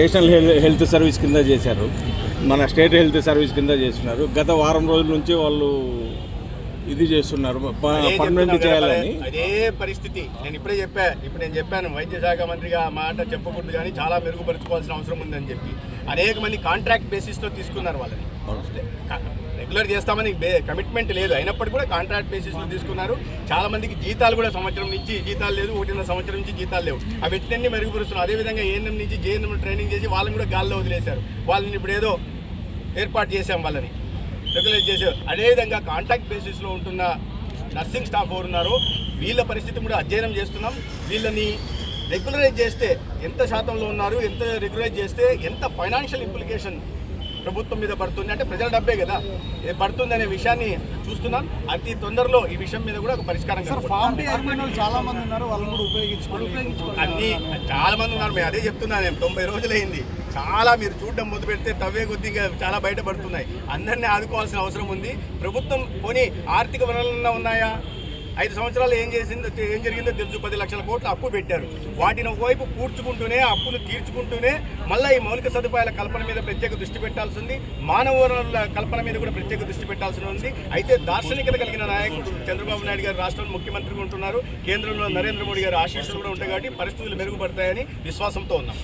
National హెల్- health service కింద చేశారు. మన స్టేట్ హెల్త్ సర్వీస్ కింద చేస్తున్నారు. గత వారం రోజుల నుంచి వాళ్ళు ఇది చేస్తున్నారు. పర్మనెంట్ చేయాలని. అదే పరిస్థితి. నేను ఇప్పుడే చెప్పా. ఇప్పుడు నేను చెప్పాను వైద్య శాఖ మంత్రిగా ఆ మాట చెప్పకూడదు కానీ చాలా మెరుగుపరుచుకోవాల్సిన అవసరం ఉందని చెప్పి. అనేక మంది కాంట్రాక్ట్ బేసిస్తో తీసుకున్నారు వాళ్ళని. రెగ్యులర్ చేస్తామని కమిట్మెంట్ లేదు. అయినప్పటికీ కూడా కాంట్రాక్ట్ బేసిస్లో తీసుకున్నారు. చాలా మందికి జీతాలు కూడా సంవత్సరం నుంచి జీతాలు లేదు ఒకటిన్నర సంవత్సరం నుంచి జీతాలు లేవు. అవి ఎట్లన్నీ మెరుగుపరుస్తున్నారు అదేవిధంగా ఏఎన్ఎం నుంచి జేఎన్ఎం ట్రైనింగ్ చేసి వాళ్ళని కూడా గాల్లో వదిలేశారు. వాళ్ళని ఇప్పుడు ఏదో ఏర్పాటు చేశాం వాళ్ళని. రెగ్యులేట్ చేశారు. అదేవిధంగా కాంట్రాక్ట్ బేసిస్లో ఉంటున్న నర్సింగ్ స్టాఫ్ ఎవరు ఉన్నారో వీళ్ళ పరిస్థితి కూడా అధ్యయనం చేస్తున్నాం. వీళ్ళని రెగ్యులరైజ్ చేస్తే ఎంత శాతంలో ఉన్నారు ఎంత రెగ్యులరైజ్ చేస్తే ఎంత ఫైనాన్షియల్ ఇంప్లికేషన్ ప్రభుత్వం మీద పడుతుంది అంటే ప్రజల డబ్బే కదా. ఇది పడుతుంది అనే విషయాన్ని చూస్తున్నాం. అతి తొందరలో ఈ విషయం మీద కూడా ఒక పరిష్కారం వాళ్ళు చాలా మంది ఉన్నారు వాళ్ళని కూడా ఉపయోగించుకోవాలి అన్ని చాలా మంది ఉన్నారు. మేము అదే చెప్తున్నాను నేను తొంభై రోజులైంది. చాలా మీరు చూడడం మొదలు పెడితే తవ్వే కొద్దిగా చాలా బయటపడుతున్నాయి. అందరినీ ఆదుకోవాల్సిన అవసరం ఉంది. ప్రభుత్వం పోనీ ఆర్థిక వనరులన్నా ఉన్నాయా? ఐదు సంవత్సరాలు ఏం చేసిందో ఏం జరిగిందో తెలుసు. పది లక్షల కోట్లు అప్పు పెట్టారు. వాటిని ఒకవైపు పూడ్చుకుంటూనే అప్పులు అప్పును తీర్చుకుంటూనే మళ్ళీ ఈ మౌలిక సదుపాయాల కల్పన మీద ప్రత్యేక దృష్టి పెట్టాల్సి ఉంది. మానవ వనరుల కల్పన మీద కూడా ప్రత్యేక దృష్టి పెట్టాల్సి ఉంది. అయితే దార్శనికత కలిగిన నాయకుడు చంద్రబాబు నాయుడు గారు రాష్ట్రంలో ముఖ్యమంత్రిగా ఉంటున్నారు. కేంద్రంలో నరేంద్ర మోడీ గారు ఆశీస్సులు కూడా ఉంటాయి కాబట్టి పరిస్థితులు మెరుగుపడతాయని విశ్వాసంతో ఉన్నాం.